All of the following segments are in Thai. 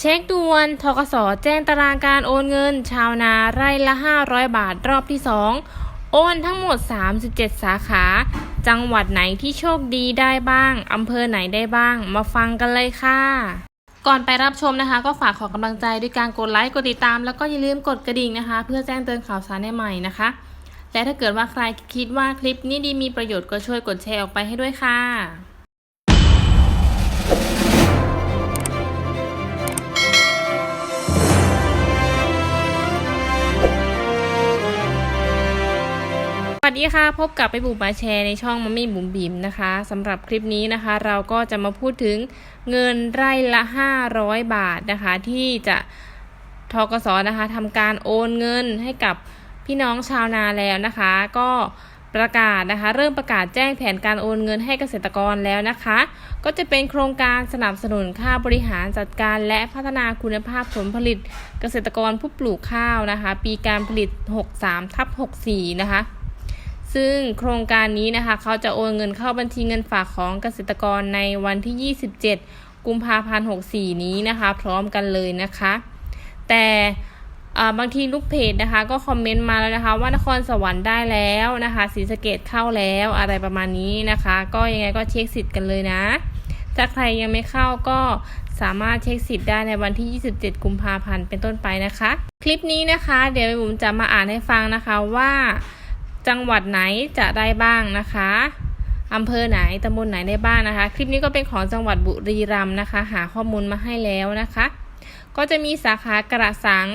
เช็คด่วนทกสแจ้งตารางการโอนเงิน ชาวนาไร่ละ 500 บาทรอบที่ 2 โอนทั้งหมด 37 สาขา จังหวัดไหนที่โชคดีได้บ้าง อำเภอไหนได้บ้าง มาฟังกันเลยค่ะ ก่อนไปรับชมนะคะ ก็ฝากขอกำลังใจด้วยการกดไลค์ กดติดตาม แล้วก็อย่าลืมกดกระดิ่งนะคะ เพื่อแจ้งเตือนข่าวสารใหม่ๆนะคะ และถ้าเกิดว่าใครคิดว่าคลิปนี้ดีมีประโยชน์ก็ช่วยกดแชร์ออกไปให้ด้วยค่ะ วัสดีค่ะ พบกับไปบุ๋มมาแชร์ในช่องมัมมี่บุ๋มบิ๋มนะคะสำหรับคลิปนี้นะคะ เราก็จะมาพูดถึงเงินไร่ละ 500 บาทนะคะ ที่จะทกสนะคะทำการโอนเงินให้กับพี่น้องชาวนาแล้วนะคะ ก็ประกาศนะคะ เริ่มประกาศแจ้งแผนการโอนเงินให้เกษตรกรแล้วนะคะ ก็จะเป็นโครงการสนับสนุนค่าบริหารจัดการและพัฒนาคุณภาพผลผลิตเกษตรกรผู้ปลูกข้าวนะคะ ปีการผลิต 63ทับ64นะคะ ซึ่งโครงการนี้นะคะ เขาจะโอนเงินเข้าบัญชีเงินฝากของเกษตรกรในวันที่ 27 กุมภาพันธ์ 64 นี้นะคะ พร้อมกันเลยนะคะ แต่บางทีลูกเพจนะคะ ก็คอมเมนต์มาแล้วนะคะ ว่านครสวรรค์ได้แล้วนะคะศรีสะเกดเข้าแล้วอะไรประมาณนี้นะคะ ก็ยังไงก็เช็คสิทธิ์กันเลยนะ ถ้าใครยังไม่เข้าก็สามารถเช็คสิทธิ์ได้ในวันที่ 27 กุมภาพันธ์เป็นต้นไปนะคะ คลิปนี้นะคะ เดี๋ยวผมจะมาอ่านให้ฟังนะคะว่า จังหวัดไหนจะได้บ้างนะคะอำเภอไหนตำบลไหนได้บ้างนะคะ คลิปนี้ก็เป็นของจังหวัดบุรีรัมย์นะคะ หาข้อมูลมาให้แล้วนะคะ ก็จะมีสาขากระสัง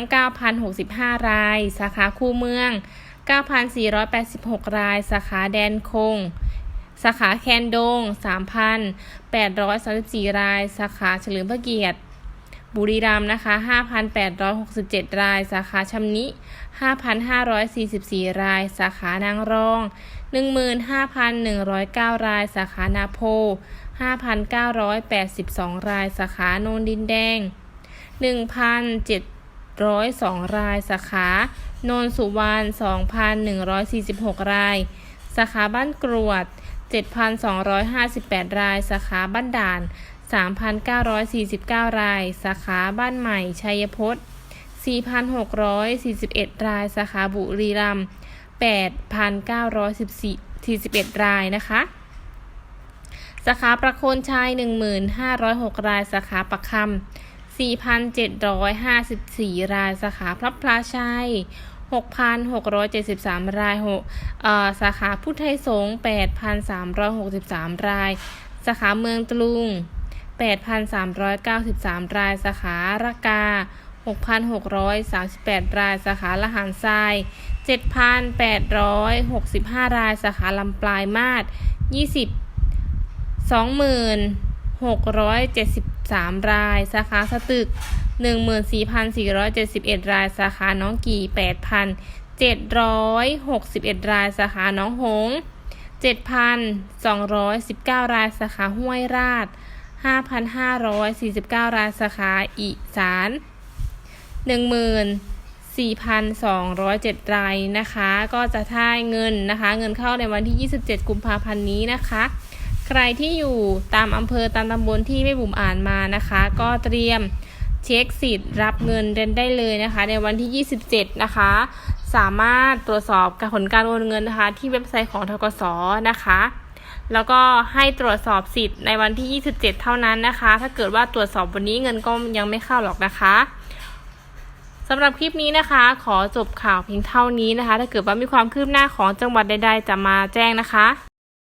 9,065 ราย สาขาคูเมือง 9,486 ราย สาขาแดนคง สาขาแคนดง 3,834 ราย สาขาเฉลิมพระเกียรติ บุรีรัมย์นะคะ 5,867 ราย สาขาชำนิ 5,544 ราย สาขานางรอง 15,109 ราย สาขานาโพ 5,982 ราย สาขาโนนดินแดง 1,702 ราย สาขา โนนสุวรรณ 2,146 ราย สาขาบ้านกรวด 7,258 ราย สาขาบ้านด่าน 3,949 ราย สาขาบ้านใหม่ ชัยพจน์4,641 ราย สาขาบุรีรัมย์8,941 รายนะคะ สาขาประโคนชัย1,506 ราย สาขาประคำ4,754 ราย สาขาพระพลาชัย 6,673 รายหกเอ่อสาขาพุทธไทยสงฆ์8,363 ราย สาขาเมืองตรุง 8,393 รายสาขาระกา 6,638 รายสาขาละหารทราย 7,865 รายสาขาลำปลายมาศ20 2673 ราย สาขาสตึก 14,471 ราย สาขาน้องกี่ 8,761 ราย สาขาน้องหง 7,219 ราย สาขาห้วยราช 5,549 รายสาขาอีสาน 14,207 รายนะคะ ก็จะท่ายเงินนะคะ เงินเข้าในวันที่ 27 กุมภาพันธ์นี้นะคะ ใครที่อยู่ตามอำเภอตามตำบลที่ไม่บุ๋มอ่านมานะคะ ก็เตรียมเช็คสิทธิ์รับเงินเดนได้เลยนะคะ ในวันที่ 27 นะคะ สามารถตรวจสอบการผลการโอนเงินนะคะ ที่เว็บไซต์ของทกสนะคะ แล้วก็ให้ตรวจสอบสิทธิ์ในวันที่ 27 เท่านั้นนะคะ ถ้าเกิดว่าตรวจสอบวันนี้เงินก็ยังไม่เข้าหรอกนะคะสำหรับคลิปนี้นะคะ ขอจบข่าวเพียงเท่านี้นะคะ ถ้าเกิดว่ามีความคืบหน้าของจังหวัดใดๆ จะมาแจ้งนะคะ